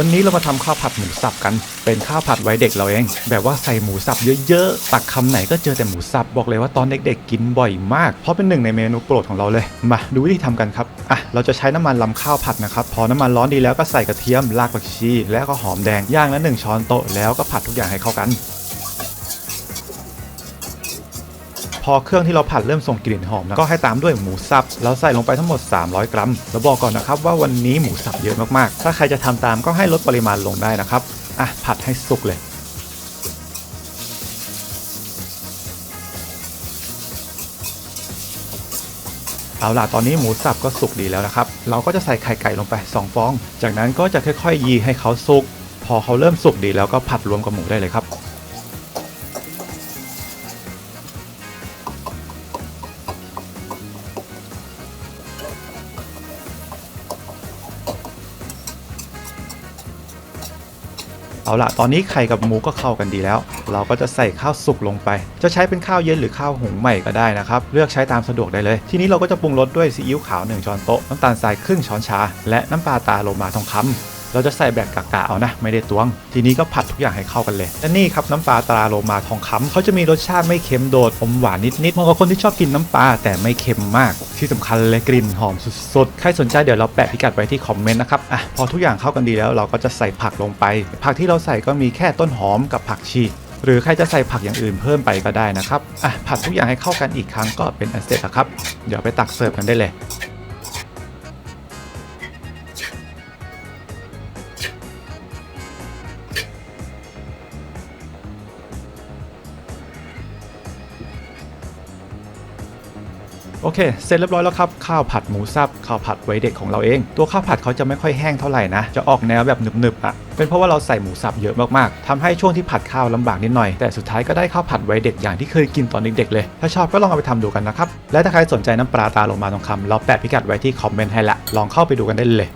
วันนี้เรามาทำข้าวผัดหมูสับกัน เป็นข้าวผัดไว้เด็กเราเอง แบบว่าใส่หมูสับเยอะๆ ตักคำไหนก็เจอแต่หมูสับ บอกเลยว่าตอนเด็กๆกินบ่อยมาก เพราะเป็นหนึ่งในเมนูโปรดของเราเลย มาดูวิธีทำกันครับ อะ เราจะใช้น้ำมันลำข้าวผัดนะครับ พอน้ำมันร้อนดีแล้วก็ใส่กระเทียม รากผักชี แล้วก็หอมแดง ย่างละหนึ่งช้อนโต๊ะ แล้วก็ผัดทุกอย่างให้เข้ากัน พอเครื่องที่เราผัดเริ่มส่งกลิ่นหอมนะก็ให้ตามด้วยหมูสับเราใส่ลงไปทั้งหมด 300 กรัมแล้วบอกก่อนนะครับว่าวันนี้หมูสับเยอะมากๆ ถ้าใครจะทำตามก็ให้ลดปริมาณลงได้นะครับอะผัดให้สุกเลยเอาล่ะตอนนี้หมูสับก็สุกดีแล้วนะครับ เราก็จะใส่ไข่ไก่ลงไป 2 ฟอง จากนั้นก็จะค่อยๆ ยีให้เขาสุก พอเขาเริ่มสุกดีแล้วก็ผัดรวมกับหมูได้เลยครับ เอาละตอนนี้ไข่กับหมูก็เข้ากันดีแล้ว เราก็จะใส่ข้าวสุกลงไป จะใช้เป็นข้าวเย็นหรือข้าวหุงใหม่ก็ได้นะครับ เลือกใช้ตามสะดวกได้เลย ทีนี้เราก็จะปรุงรสด้วยซีอิ๊วขาว 1 ช้อนโต๊ะ น้ำตาลทรายครึ่งช้อนชา และน้ำปลาตาโลมาทองคำ เราจะใส่แบบกะๆเอานะ ไม่ได้ตวง ทีนี้ก็ผัดทุกอย่างให้เข้ากันเลยและนี่ครับน้ำปลาตราโลมาทองคำเขาจะมีรสชาติไม่เค็มโดดอมหวานนิดๆเหมาะกับคนที่ชอบกินน้ำปลาแต่ไม่เค็มมาก ที่สำคัญเลยกลิ่นหอมสุดๆใครสนใจเดี๋ยวเราแปะพิกัดไว้ที่คอมเมนต์นะครับอะพอทุกอย่างเข้ากันดีแล้วเราก็จะใส่ผักลงไป ผักที่เราใส่ก็มีแค่ต้นหอมกับผักชีหรือใครจะใส่ผักอย่างอื่นเพิ่มไปก็ได้นะครับ อะผัดทุกอย่างให้เข้ากันอีกครั้งก็เป็นอันเสร็จแล้วครับ เดี๋ยวไปตักเสิร์ฟกันได้เลย โอเค เสร็จเรียบร้อยแล้วครับ ข้าวผัดหมูสับข้าวผัดไว้เด็กของเราเอง ตัวข้าวผัดเขาจะไม่ค่อยแห้งเท่าไหร่นะ จะออกแนวแบบหนึบๆอะเป็นเพราะว่าเราใส่หมูสับเยอะมากๆทำให้ช่วงที่ผัดข้าวลำบากนิดหน่อย แต่สุดท้ายก็ได้ข้าวผัดไว้เด็กอย่างที่เคยกินตอนเด็กๆเลย ถ้าชอบก็ลองเอาไปทำดูกันนะครับ และถ้าใครสนใจน้ำปลาตาลงมาทองคำเราแปะพิกัดไว้ที่คอมเมนต์ให้ละ ลองเข้าไปดูกันได้เลย